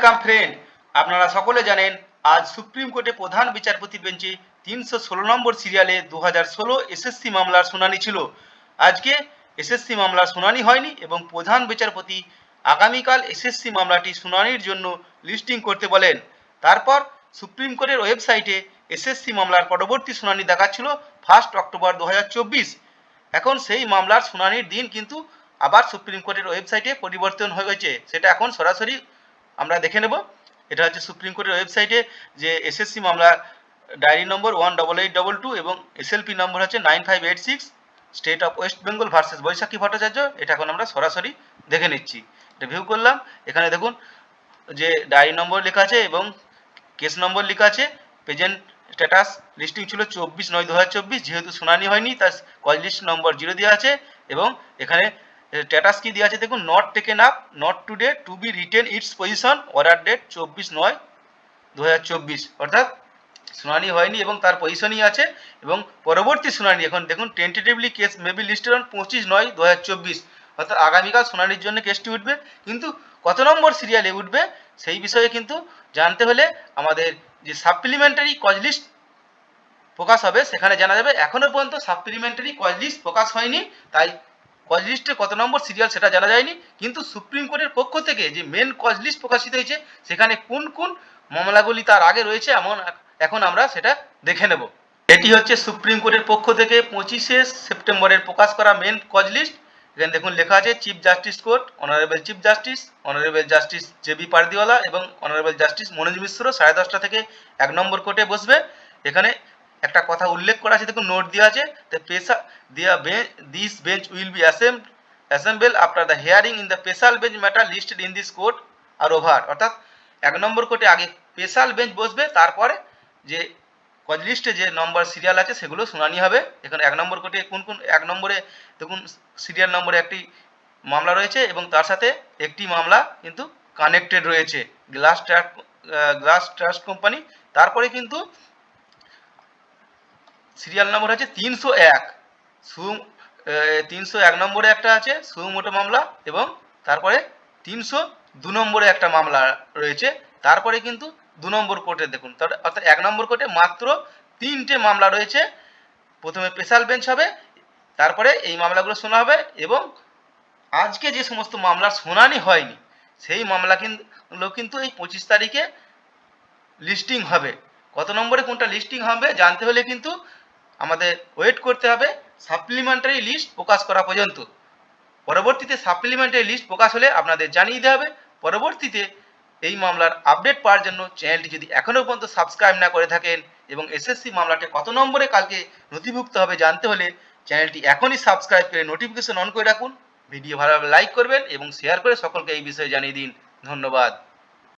Welcome friend আপনারা সকলে জানেন, আজ সুপ্রিম কোর্টে প্রধান বিচারপতির বেঞ্চে তিনশো ষোলো নম্বর সিরিয়ালে দু হাজার ষোলো এসএসসি মামলার শুনানি ছিল। আজকে এসএসসি মামলার শুনানি হয়নি এবং প্রধান বিচারপতি আগামীকাল এসএসসি মামলাটি শুনানির জন্য লিস্টিং করতে বলেন। তারপর সুপ্রিম কোর্টের ওয়েবসাইটে এসএসসি মামলার পরবর্তী শুনানি দেখাচ্ছিল ফার্স্ট অক্টোবর দু হাজার চব্বিশ। এখন সেই মামলার শুনানির দিন কিন্তু আবার সুপ্রিম কোর্টের ওয়েবসাইটে পরিবর্তন হয়ে গেছে। সেটা এখন সরাসরি আমরা দেখে নেব। এটা হচ্ছে সুপ্রিম কোর্টের ওয়েবসাইটে যে এসএসসি মামলার diary number one double eight double two এবং এসএলপি নম্বর হচ্ছে nine five eight six state of West Bengal versus Baishakhi Bhattacharya. এটা এখন আমরা সরাসরি দেখে নিচ্ছি। এটা ভিউ করলাম। এখানে দেখুন যে ডায়েরি নম্বর লেখা আছে এবং কেস নম্বর লেখা আছে। প্রেজেন্ট স্ট্যাটাস লিস্টিং ছিল চব্বিশ নয় দু যেহেতু শুনানি হয়নি, তার কজ লিস্ট নম্বর জিরো দেওয়া আছে এবং এখানে স্ট্যাটাস কি দেওয়া আছে দেখুন not taken up not today to be written its position order date চব্বিশ নয় দু অর্থাৎ শুনানি হয়নি এবং তার পজিশনই আছে এবং পরবর্তী শুনানি, এখন দেখুন tentatively case maybe listed on পঁচিশ নয় দু অর্থাৎ আগামীকাল শুনানির জন্য কেসটি উঠবে। কিন্তু কত নম্বর সিরিয়ালে উঠবে, সেই বিষয়ে কিন্তু জানতে হলে আমাদের যে সাপ্লিমেন্টারি কজ লিস্ট প্রকাশ হবে, সেখানে জানা যাবে এখনও পর্যন্ত সাপ্লিমেন্টারি কজ লিস্ট প্রকাশ হয়নি, তাই কজ লিস্টে কত নম্বর সিরিয়াল সেটা জানা যায়নি, কিন্তু সুপ্রিম কোর্টের পক্ষ থেকে যে মেন কজ লিস্ট প্রকাশিত হয়েছে, সেখানে কোন কোন মামলাগুলি তার আগে রয়েছে, এমন এখন আমরা সেটা দেখে নেব। এটি হচ্ছে সুপ্রিম কোর্টের পক্ষ থেকে পঁচিশে সেপ্টেম্বরের প্রকাশ করা মেন কজ লিস্ট এখানে দেখুন লেখা আছে chief justice court honourable chief justice honourable justice J B Pardiwala এবং অনারেবল জাস্টিস মনোজ মিশ্র সাড়ে দশটা থেকে এক নম্বর কোর্টে বসবে। এখানে একটা কথা উল্লেখ করা আছে, দেখুন নোট দেওয়া আছে দ্য পেশা দিয়া this bench will be assem assemble after the hearing in the special bench matter listed in this court are over অর্থাৎ এক নম্বর কোর্টে আগে স্পেশাল বেঞ্চ বসবে, তারপরে যে লিস্টে যে নম্বর সিরিয়াল আছে, সেগুলো শুনানি হবে। এখানে এক নম্বর কোর্টে কোন কোন, এক নম্বরে দেখুন সিরিয়াল নম্বরে একটি মামলা রয়েছে এবং তার সাথে একটি মামলা কিন্তু কানেক্টেড রয়েছে। Glass trust glass trust company তারপরে কিন্তু সিরিয়াল নম্বর হচ্ছে তিনশো এক। সু তিনশো এক নম্বরে একটা আছে সুমোটো মামলা, এবং তারপরে তিনশো দু নম্বরে একটা মামলা রয়েছে। তারপরে কিন্তু দু নম্বর কোর্টে দেখুন অর্থাৎ এক নম্বর কোর্টে মাত্র তিনটে মামলা রয়েছে। প্রথমে স্পেশাল বেঞ্চ হবে, তারপরে এই মামলাগুলো শোনা হবে, এবং আজকে যে সমস্ত মামলার শুনানি হয়নি, সেই মামলা কিন্তু কিন্তু এই পঁচিশ তারিখে লিস্টিং হবে। কত নম্বরে কোনটা লিস্টিং হবে জানতে হলে কিন্তু আমাদের ওয়েট করতে হবে সাপ্লিমেন্টারি লিস্ট প্রকাশ করা পর্যন্ত। পরবর্তীতে সাপ্লিমেন্টারি লিস্ট প্রকাশ হলে আপনাদের জানিয়ে দেওয়া হবে, পরবর্তীতে এই মামলার আপডেট পাওয়ার জন্য চ্যানেলটি যদি এখনও পর্যন্ত সাবস্ক্রাইব না করে থাকেন এবং এসএসসি মামলাটি কত নম্বরে কালকে নথিভুক্ত হবে জানতে হলে চ্যানেলটি এখনই সাবস্ক্রাইব করে নোটিফিকেশন অন করে রাখুন। ভিডিও ভালোভাবে লাইক করবেন এবং শেয়ার করে সকলকে এই বিষয়ে জানিয়ে দিন। ধন্যবাদ।